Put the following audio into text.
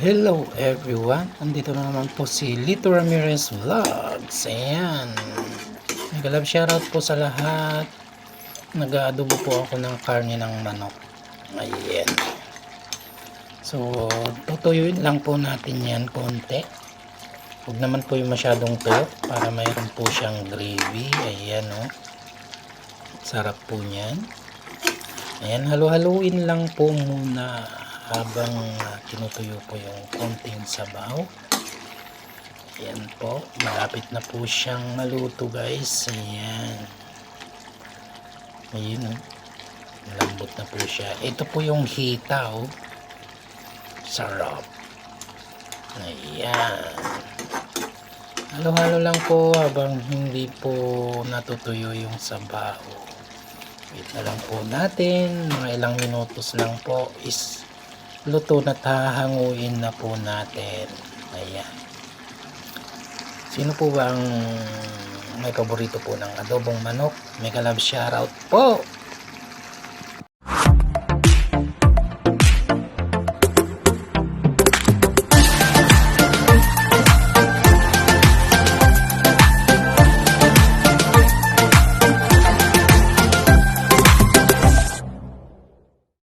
Hello everyone! Andito na naman po si Lito Ramirez Vlogs. Ayan. Nagalab shoutout po sa lahat. Nag-aadobo po ako ng karne ng manok. Ayan. So, tutuyuin lang po natin yan konti. Huwag naman po yung masyadong tuyo para mayroon po siyang gravy. Ayan o. Oh. Sarap po niyan. Ayan, halu-haluin lang po muna habang uh, tinutuyo po yung konting sabaw. Ayan po, malapit na po siyang maluto guys. Ayan. Ayun oh. Na po siya. Ito po yung hita oh. Sarap. Ayan. Halo-halo lang po habang hindi po natutuyo yung sabaw. Wait na lang po natin. Mga ilang minutos lang po is luto na hahanguin na po natin. Ayan. Sino po ba ang may paborito po ng adobong manok? Mega love shoutout po!